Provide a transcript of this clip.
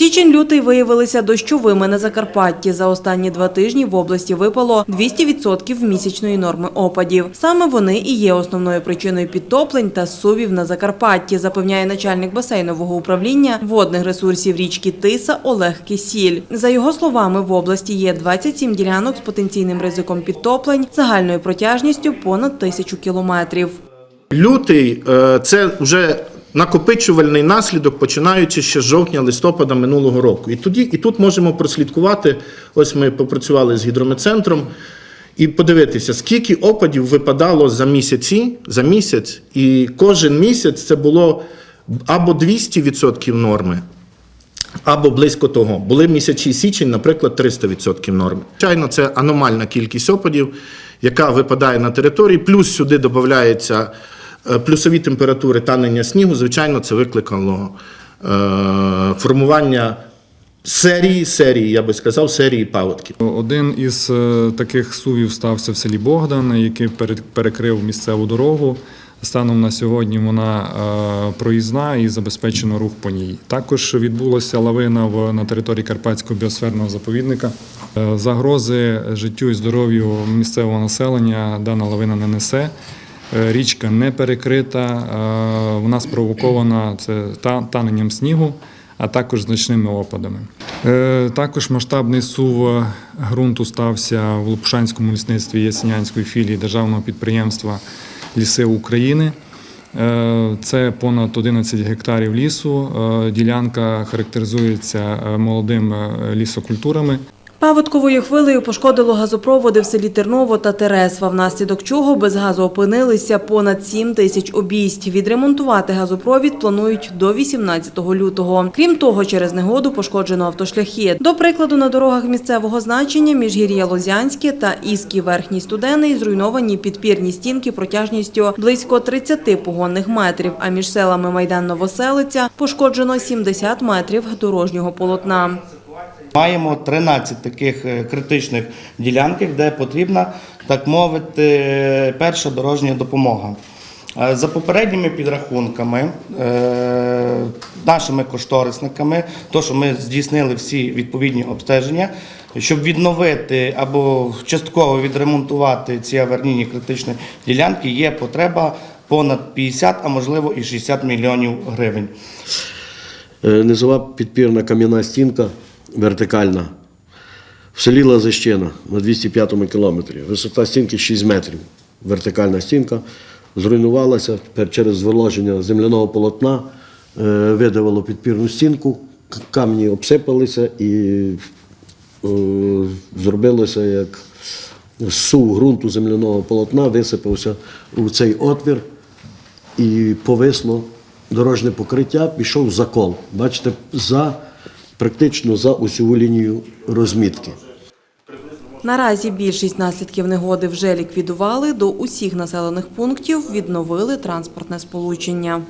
Січень-лютий виявилися дощовими на Закарпатті. За останні два тижні в області випало 200% місячної норми опадів. Саме вони і є основною причиною підтоплень та сувів на Закарпатті, запевняє начальник басейнового управління водних ресурсів річки Тиса Олег Кисіль. За його словами, в області є 27 ділянок з потенційним ризиком підтоплень загальною протяжністю понад тисячу кілометрів. Лютий е, це вже накопичувальний наслідок, починаючи ще з жовтня-листопада минулого року. І тоді і тут можемо прослідкувати. Ось ми попрацювали з гідрометцентром і подивитися, скільки опадів випадало за місяці, за місяць, і кожен місяць це було або 200% норми. Або близько того. Були місячі січень, наприклад, 300% норми. Звичайно, це аномальна кількість опадів, яка випадає на території, плюс сюди додається плюсові температури танення снігу. Звичайно, це викликало е, формування серії, серії, я би сказав, серії паводків. Один із е, таких сувів стався в селі Богдан, який перекрив місцеву дорогу. Станом на сьогодні вона е, проїзна і забезпечено рух по ній. Також відбулася лавина в, на території Карпатського біосферного заповідника. Е, Загрози життю і здоров'ю місцевого населення дана лавина не несе. Е, Річка не перекрита, е, вона спровокована це таненням снігу а також значними опадами. Е, Також масштабний сув ґрунту стався в Лопушанському лісництві Ясенянської філії державного підприємства Ліси України. Це понад 11 гектарів лісу. Ділянка характеризується молодими лісокультурами. Паводковою хвилею пошкодило газопроводи в селі Терново та Тересва, внаслідок чого без газу опинилися понад 7 тисяч обійсть. Відремонтувати газопровід планують до 18 лютого. Крім того, через негоду пошкоджено автошляхи. До прикладу, на дорогах місцевого значення міжгір'я Лозянське та Іський Верхній Студений зруйновані підпірні стінки протяжністю близько 30 погонних метрів, а між селами Майдан Новоселиця пошкоджено 70 метрів дорожнього полотна. Маємо 13 таких е, критичних ділянок, де потрібна, так мовити, перша дорожня допомога. Е, За попередніми підрахунками, е, нашими кошторисниками, то, що ми здійснили всі відповідні обстеження, щоб відновити або частково відремонтувати ці аварійні критичні ділянки, є потреба понад 50, а можливо і 60 мільйонів гривень. Низова підпірна кам'яна стінка вертикальна. В селі Лазищина на 205 кілометрі. Висота стінки 6 метрів. Вертикальна стінка зруйнувалася через зволоження земляного полотна, е, видавило підпірну стінку, камні обсипалися і е, зробилося як сув ґрунту земляного полотна, висипався у цей отвір і повисло дорожнє покриття, пішов закол. Бачите, за, практично за усю лінію розмітки. Наразі більшість наслідків негоди вже ліквідували. До усіх населених пунктів відновили транспортне сполучення.